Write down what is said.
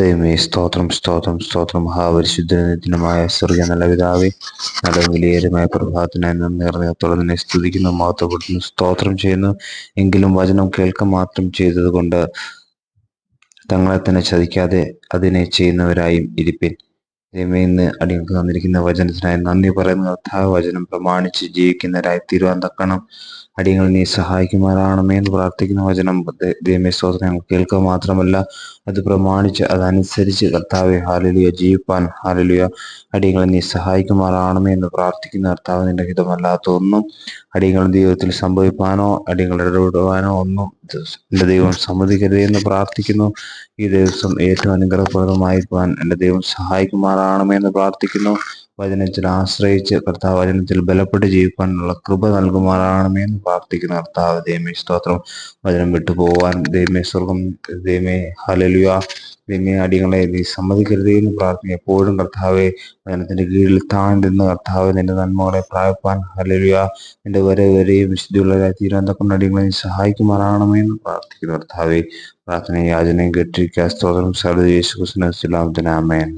ദൈവമേ സ്തോത്രം സ്തോത്രം സ്തോത്രം. മഹാപരിശുദ്ധനമായ സ്വർഗ നല്ല പിതാവേ നല്ല വിലയേരമായ പ്രഭാതത്തിനായി നിറഞ്ഞത്തോടെ നിന്നെ സ്തുതിക്കുന്നു മഹത്വപ്പെടുന്നു സ്തോത്രം ചെയ്യുന്നു. എങ്കിലും വചനം കേൾക്ക മാത്രം ചെയ്തത് കൊണ്ട് തങ്ങളെ തന്നെ ചതിക്കാതെ അതിനെ ചെയ്യുന്നവരായും ഇരിപ്പിൻ. ദൈവമേ ഇന്ന് അടിയങ്ങൾക്ക് തന്നിരിക്കുന്ന വചനത്തിനായി നന്ദി പറയുന്ന. കർത്താവ് വചനം പ്രമാണിച്ച് ജീവിക്കുന്നവരായി തീരുവാൻ തക്കണം അടിയങ്ങൾ നീ സഹായിക്കുമാറാണമേ എന്ന് പ്രാർത്ഥിക്കുന്ന വചനം. ദൈവമേ സ്തോത്രം ഞങ്ങൾ കേൾക്കുക മാത്രമല്ല അത് പ്രമാണിച്ച് അതനുസരിച്ച് കർത്താവെ ഹാലലിയ ജീവിപ്പാൻ ഹാലലിയ അടിയങ്ങളെ നീ സഹായിക്കുമാറാണമേ എന്ന് പ്രാർത്ഥിക്കുന്ന കർത്താവ് നിന്റെ ഹിതമല്ലാത്ത ഒന്നും അടിയങ്ങളുടെ ജീവിതത്തിൽ സംഭവിക്കാനോ അടിയങ്ങളെ ഇടപെടുവാനോ ഒന്നും എന്റെ ദൈവം സമ്മതിക്കരുതേ എന്ന് പ്രാർത്ഥിക്കുന്നു. ഈ ദിവസം ഏറ്റവും അനുഗ്രഹപ്രദമായിരിക്കുവാൻ എന്റെ ദൈവം സഹായിക്കുമാറാകണമേ എന്ന് പ്രാർത്ഥിക്കുന്നു. വചനത്തിൽ ആശ്രയിച്ച് കർത്താവ് വചനത്തിൽ ബലപ്പെട്ട് ജീവിക്കാനുള്ള കൃപ നൽകുമാറാണമേ എന്ന് പ്രാർത്ഥിക്കുന്ന കർത്താവ്. ദൈവമേ സ്തോത്രം. വചനം വിട്ടു പോവാൻ. ദൈവമേ സ്വർഗം. ദൈവമേ ഹലലുയ ദൈവമേ അടികളെ നീ സമ്മതിക്കരുതേ എന്ന് പ്രാർത്ഥന എപ്പോഴും കർത്താവെ വചനത്തിന്റെ കീഴിൽ താഴ്ന്നിരുന്ന കർത്താവ് നിന്റെ നന്മകളെ പ്രായപ്പാൻ ഹലലുയ നിന്റെ വരെ വരെയും വിശുദ്ധിയുള്ളവരായി തീരാൻ തക്കുന്ന അടികളെ നീ സഹായിക്കുമാറാണമേ എന്ന് പ്രാർത്ഥിക്കുന്നു കർത്താവെ. പ്രാർത്ഥനയും യാചനയും കേട്ടിരിക്കുക. സ്തോത്രം. സർവ യേശു ക്രിസ്തുവിനെ ആമേൻ.